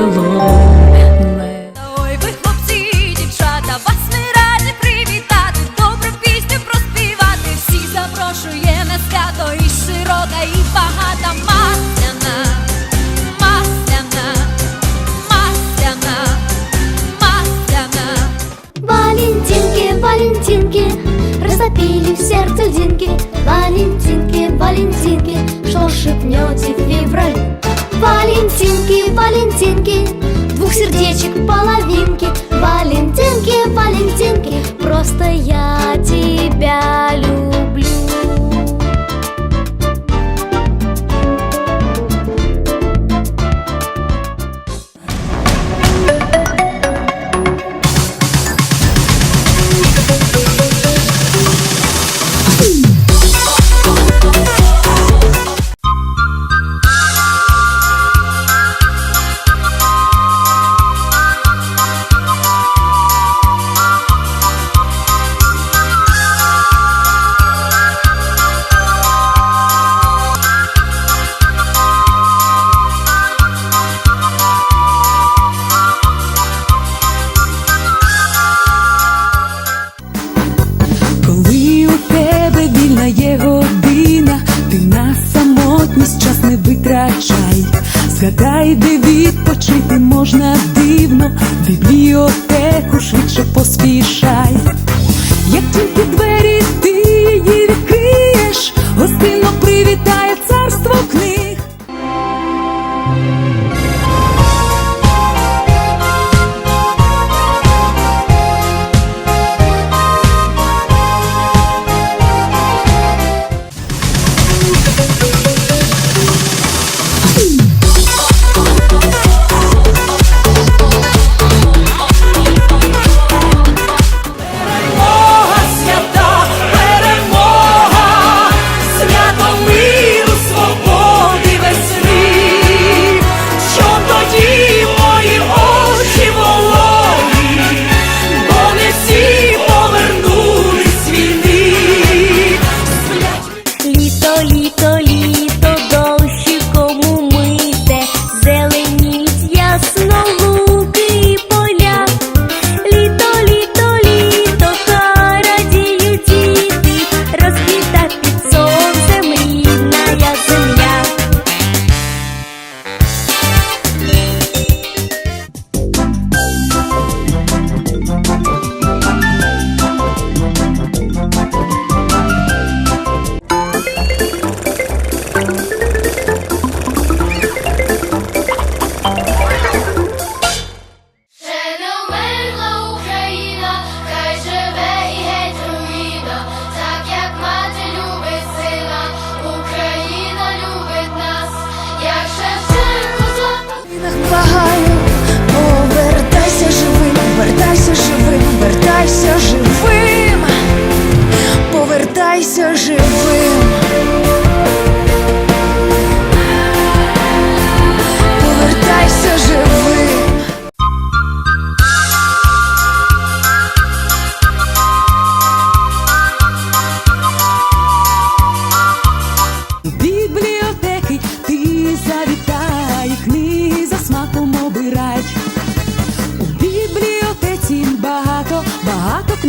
alone. Валентинки, двух сердечек половинки Валентинки, Валентинки, просто я не витрачай. Згадай, де відпочити можна дивно, в бібліотеку швидше поспішай. Як тільки двері ти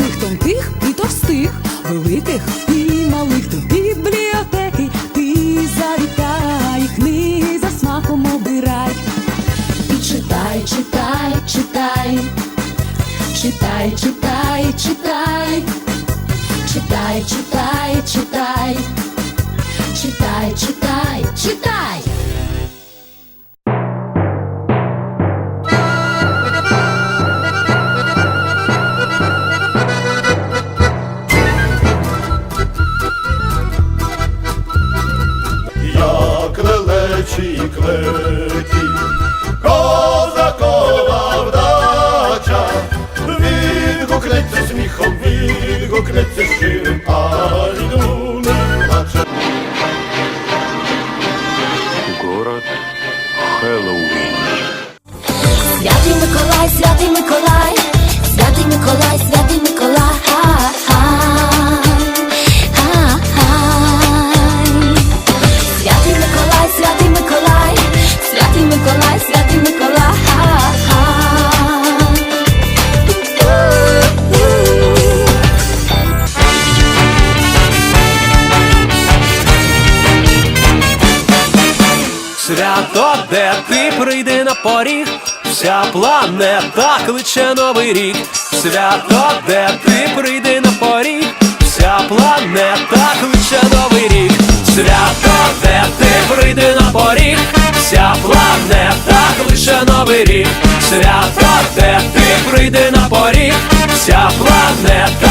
книг тонких і товстих, великих і малих. До бібліотеки ти завітай, книги за смаком обирай. І читай, читай, читай, читай, читай, читай, читай, читай, читай. Читай, читай, читай. Миколай, святий Миколай, святий Миколай, святий Миколай. Святий Миколай, святий Миколай, святий Миколай, святий Миколай. Свято, де ти прийди на поріг, Вся планета кличе новий рік, свято, де ти прийди на поріг, вся планета кличе новий рік, свято, де ти прийди на поріг, вся планета кличе новий рік, свято, де ти прийди на поріг, вся планета.